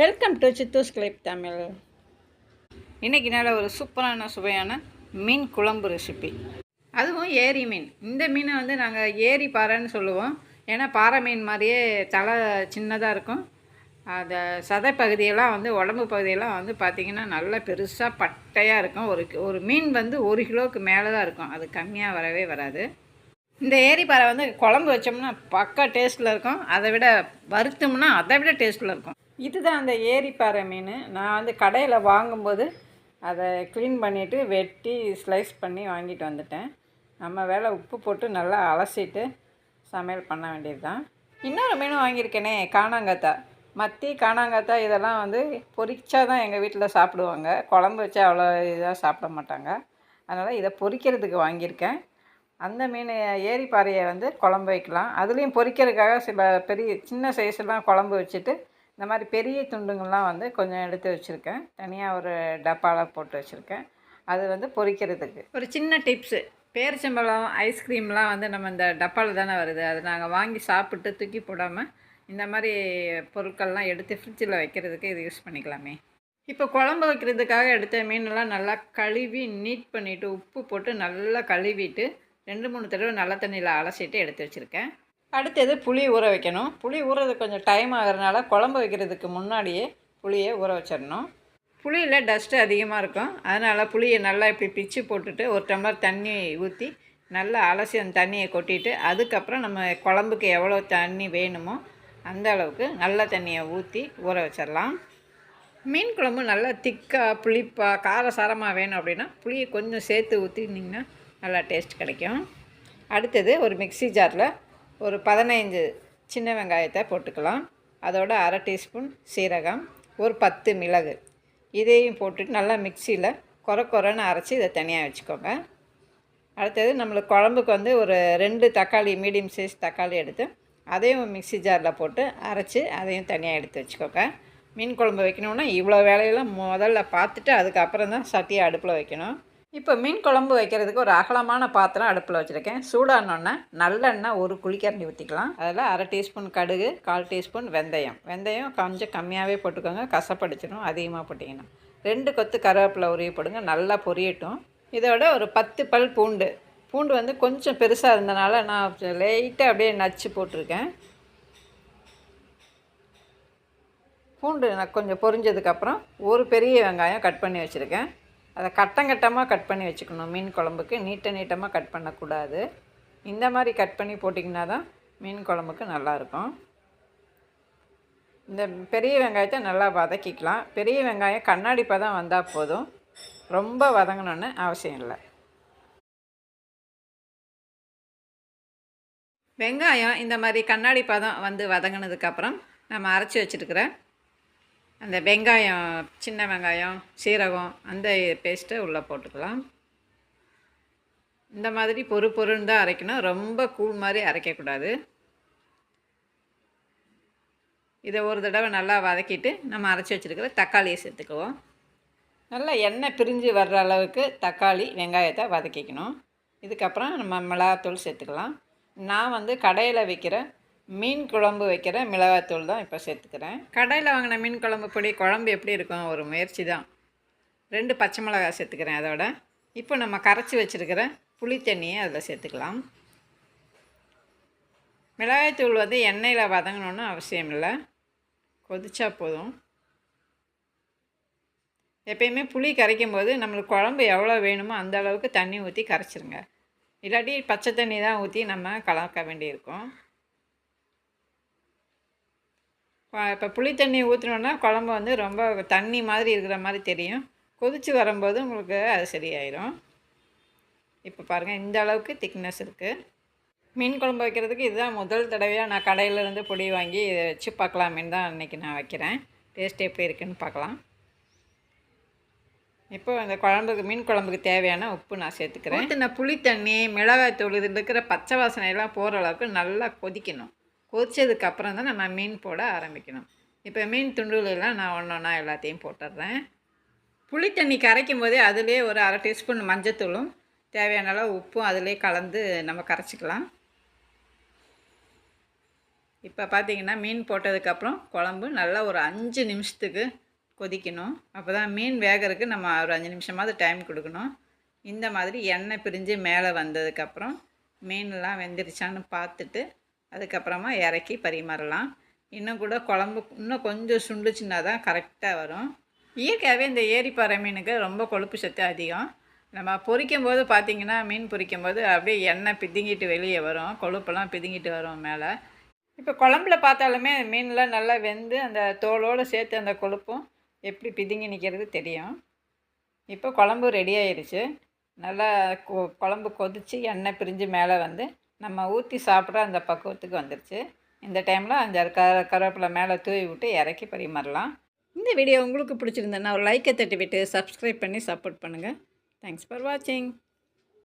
Welcome to Chithu's clip Tamil இன்றைக்கி நல்ல ஒரு சூப்பரான சுவையான மீன் குழம்பு ரெசிபி அதுவும் ஏரி மீன். இந்த மீனை வந்து நாங்கள் ஏரி பாறைன்னு சொல்லுவோம். ஏன்னா பாறை மீன் மாதிரியே தலை சின்னதாக இருக்கும். அந்த சதை பகுதியெல்லாம் வந்து உடம்பு பகுதியெல்லாம் வந்து பார்த்திங்கன்னா நல்லா பெருசாக பட்டையாக இருக்கும். ஒரு ஒரு மீன் வந்து ஒரு கிலோவுக்கு மேலே தான் இருக்கும். அது கம்மியாக வரவே வராது. இந்த ஏரி பாறை வந்து குழம்பு வச்சோம்னா பக்கா டேஸ்ட்டில் இருக்கும். அதை விட வறுத்தோம்னா அதை விட டேஸ்ட்டில் இருக்கும். இதுதான் அந்த ஏரிப்பாறை மீன். நான் வந்து கடையில் வாங்கும்போது அதை க்ளீன் பண்ணிவிட்டு வெட்டி ஸ்லைஸ் பண்ணி வாங்கிட்டு வந்துட்டேன். நம்ம வேலை உப்பு போட்டு நல்லா அலசிட்டு சமையல் பண்ண வேண்டியது தான் இன்னொரு மீன் வாங்கியிருக்கேனே காணாங்கத்தா. மத்தி காணாங்கத்தா இதெல்லாம் வந்து பொரிச்சா தான் எங்கள் வீட்டில் சாப்பிடுவாங்க. குழம்பு வச்சா அவ்வளோ இதாக சாப்பிட மாட்டாங்க. அதனால் இதை பொரிக்கிறதுக்கு வாங்கியிருக்கேன். அந்த மீன் ஏரிப்பாறையை வந்து குழம்பு வைக்கலாம். அதுலேயும் பொரிக்கிறதுக்காக சில பெரிய சின்ன சைஸ்லாம் குழம்பு வச்சுட்டு இந்த மாதிரி பெரிய துண்டுங்கள்லாம் வந்து கொஞ்சம் எடுத்து வச்சுருக்கேன். தனியாக ஒரு டப்பாவில் போட்டு வச்சுருக்கேன். அது வந்து பொரிக்கிறதுக்கு ஒரு சின்ன டிப்ஸு. பேரிச்சம்பழம் ஐஸ்கிரீம்லாம் வந்து நம்ம இந்த டப்பாவில் தானே வருது. அது நாங்கள் வாங்கி சாப்பிட்டு தூக்கி போடாமல் இந்த மாதிரி பொருட்கள்லாம் எடுத்து ஃப்ரிட்ஜில் வைக்கிறதுக்கு இது யூஸ் பண்ணிக்கலாமே. இப்போ குழம்பு வைக்கிறதுக்காக எடுத்த மீனெல்லாம் நல்லா கழுவி நீட் பண்ணிவிட்டு உப்பு போட்டு நல்லா கழுவிட்டு ரெண்டு மூணு தடவை நல்ல தண்ணியில் அலசிட்டு எடுத்து வச்சுருக்கேன். அடுத்தது புளி ஊற வைக்கணும். புளி ஊறது கொஞ்சம் டைம் ஆகிறதுனால குழம்பு வைக்கிறதுக்கு முன்னாடியே புளியை ஊற வச்சிடணும். புளியில் டஸ்ட்டு அதிகமாக இருக்கும். அதனால் புளியை நல்லா இப்படி பிச்சு போட்டுட்டு ஒரு டம்ளர் தண்ணி ஊற்றி நல்லா அலசி அந்த தண்ணியை கொட்டிட்டு அதுக்கப்புறம் நம்ம குழம்புக்கு எவ்வளோ தண்ணி வேணுமோ அந்த அளவுக்கு நல்ல தண்ணியை ஊற்றி ஊற வச்சிடலாம். மீன் குழம்பு நல்லா திக்காக புளிப்பாக காரசாரமாக வேணும் அப்படின்னா புளியை கொஞ்சம் சேர்த்து ஊற்றினீங்கன்னா நல்லா டேஸ்ட் கிடைக்கும். அடுத்தது ஒரு மிக்ஸி ஜாரில் ஒரு பதினைஞ்சு சின்ன வெங்காயத்தை போட்டுக்கலாம். அதோட அரை டீஸ்பூன் சீரகம் ஒரு பத்து மிளகு. இதையும் போட்டுட்டு நல்லா மிக்சியில் கொர கொரன்னு அரைச்சி இதை தனியாக வச்சுக்கோங்க. அடுத்தது நம்மளுக்கு குழம்புக்கு வந்து ஒரு ரெண்டு தக்காளி மீடியம் சைஸ் தக்காளி எடுத்து அதையும் மிக்ஸி ஜாரில் போட்டு அரைச்சி அதையும் தனியாக எடுத்து வச்சுக்கோங்க. மீன் குழம்பு வைக்கணுன்னா இவ்வளோ வேலையெல்லாம் முதல்ல பார்த்துட்டு அதுக்கப்புறம் தான் சட்டியை அடுப்பில் வைக்கணும். இப்போ மீன் குழம்பு வைக்கிறதுக்கு ஒரு அகலமான பாத்திரம் அடுப்பில் வச்சுருக்கேன். சூடானோன்னே நல்லெண்ணெய் ஒரு குளிக்கரண்டி ஊற்றிக்கலாம் அதில் அரை டீஸ்பூன் கடுகு கால் டீஸ்பூன் வெந்தயம். வெந்தயம் கொஞ்சம் கம்மியாகவே போட்டுக்கோங்க கசப்படிச்சிடும் அதிகமாக போட்டிங்கன்னா. ரெண்டு கொத்து கருவேப்பிலை உரிய போடுங்க நல்லா பொரியட்டும். இதோட ஒரு பத்து பல் பூண்டு. பூண்டு வந்து கொஞ்சம் பெருசாக இருந்தனால நான் லைட்டாக அப்படியே நச்சு போட்டிருக்கேன். பூண்டு நான் கொஞ்சம் பொரிஞ்சதுக்கப்புறம் ஒரு பெரிய வெங்காயம் கட் பண்ணி வச்சுருக்கேன். அதை கட்டங்கட்டமாக கட் பண்ணி வச்சுக்கணும். மீன் குழம்புக்கு நீட்ட நீட்டமாக கட் பண்ணக்கூடாது. இந்த மாதிரி கட் பண்ணி போட்டிங்கன்னா தான் மீன் குழம்புக்கு நல்லாயிருக்கும் இந்த பெரிய வெங்காயத்தை நல்லா வதக்கிக்கலாம். பெரிய வெங்காயம் கண்ணாடி பதம் வந்தால் போதும். ரொம்ப வதங்கணுன்னு அவசியம் இல்லை. வெங்காயம் இந்த மாதிரி கண்ணாடி பதம் வந்து வதங்கினதுக்கப்புறம் நம்ம அரைச்சி வச்சுருக்கிற அந்த வெங்காயம் சின்ன வெங்காயம் சீரகம் அந்த பேஸ்ட்டை உள்ளே போட்டுக்கலாம். இந்த மாதிரி பொறு பொருன்னு தான் அரைக்கணும். ரொம்ப கூழ் மாதிரி அரைக்கக்கூடாது. இதை ஒரு தடவை நல்லா வதக்கிட்டு நம்ம அரைச்சி வச்சுருக்கிற தக்காளியை சேர்த்துக்குவோம். நல்லா எண்ணெய் பிரிஞ்சு வர்ற அளவுக்கு தக்காளி வெங்காயத்தை வதக்கிக்கணும். இதுக்கப்புறம் நம்ம மிளகாத்தூள் சேர்த்துக்கலாம். நான் வந்து கடையில் விற்கிற மீன் குழம்பு வைக்கிற மிளகாத்தூள் தான் இப்போ சேர்த்துக்கிறேன். கடையில் வாங்கின மீன் குழம்பு பொடி குழம்பு எப்படி இருக்கும்? ஒரு முயற்சி தான். ரெண்டு பச்சை மிளகா சேர்த்துக்கிறேன் அதோட. இப்போ நம்ம கரைச்சி வச்சுருக்கிற புளி தண்ணியை அதில் சேர்த்துக்கலாம். மிளகாய்த்தூள் வந்து எண்ணெயில் வதங்கணுன்னு அவசியம் இல்லை. கொதிச்சா போதும். எப்பயுமே புளி கரைக்கும் போது நம்மளுக்கு குழம்பு எவ்வளோ வேணுமோ அந்த அளவுக்கு தண்ணி ஊற்றி கரைச்சிருங்க. இல்லாட்டி பச்சை தண்ணி தான் ஊற்றி நம்ம கலக்க வேண்டியிருக்கும். இப்போ புளி தண்ணி ஊற்றினோன்னா குழம்பு வந்து ரொம்ப தண்ணி மாதிரி இருக்கிற மாதிரி தெரியும். கொதித்து வரும்போது உங்களுக்கு அது சரியாயிடும் இப்போ பாருங்கள் இந்த அளவுக்கு திக்னஸ் இருக்குது மீன் குழம்பு வைக்கிறதுக்கு இதுதான் முதல் தடவையாக நான் கடையிலேருந்து பொடி வாங்கி இதை வச்சு பார்க்கலாமேன்னு தான் இன்றைக்கி நான் வைக்கிறேன். டேஸ்ட் எப்படி இருக்குன்னு பார்க்கலாம். இப்போ அந்த குழம்புக்கு மீன் குழம்புக்கு தேவையான உப்பு நான் சேர்த்துக்கிறேன். ஊற்றின புளி தண்ணி மிளகாய் தூள் இதில் இருக்கிற பச்சை வாசனை எல்லாம் போகிற அளவுக்கு நல்லா கொதிக்கணும். கொதிச்சதுக்கு அப்புறம் தான் நம்ம மீன் போட ஆரம்பிக்கணும். இப்போ மீன் துண்டுகளெல்லாம் நான் ஒன்று ஒன்றா எல்லாத்தையும் போட்டுடுறேன். புளி தண்ணி கரைக்கும் போதே அதிலே ஒரு அரை டீஸ்பூன் மஞ்சத்தூளும் தேவையான அளவு உப்பும் அதிலே கலந்து நம்ம கரைச்சிக்கலாம். இப்போ பார்த்திங்கன்னா மீன் போட்டதுக்கப்புறம் குழம்பு நல்லா ஒரு அஞ்சு நிமிஷத்துக்கு கொதிக்கணும். அப்போ தான் மீன் வேகிறதுக்கு நம்ம ஒரு அஞ்சு நிமிஷமாவது டைம் கொடுக்கணும். இந்த மாதிரி எண்ணெய் பிரிஞ்சு மேலே வந்ததுக்கப்புறம் மீன்லாம் வெந்துருச்சான்னு பார்த்துட்டு அதுக்கப்புறமா இறக்கி பரிமாறலாம். இன்னும் கூட குழம்பு இன்னும் கொஞ்சம் சுண்டுச்சுன்னா தான் கரெக்டாக வரும். இயற்கையாகவே இந்த ஏரிப்பாறை மீனுக்கு ரொம்ப கொழுப்பு சத்து அதிகம். நம்ம பொரிக்கும் போது பார்த்திங்கன்னா மீன் பொரிக்கும் போது அப்படியே எண்ணெய் பிதுங்கிட்டு வெளியே வரும். கொழுப்பெல்லாம் பிதுங்கிட்டு வரும் மேலே. இப்போ குழம்புல பார்த்தாலுமே மீன்லாம் நல்லா வெந்து அந்த தோலோடு சேர்த்து அந்த கொழுப்பும் எப்படி பிதுங்கி நிற்கிறது தெரியும். இப்போ குழம்பு ரெடி ஆயிடுச்சு நல்லா கொ குழம்பு கொதித்து எண்ணெய் பிரிஞ்சு மேலே வந்து நம்ம ஊற்றி சாப்பிட்ற அந்த பக்குவத்துக்கு வந்துருச்சு. இந்த டைமில் அஞ்சாறு க கருவேப்பிலை மேலே தூவி விட்டு இறக்கி பரிமாறலாம். இந்த வீடியோ உங்களுக்கு பிடிச்சிருந்தேன்னா ஒரு லைக்கை தட்டி விட்டு சப்ஸ்கிரைப் பண்ணி சப்போர்ட் பண்ணுங்கள் தேங்க்ஸ் ஃபார் வாட்சிங்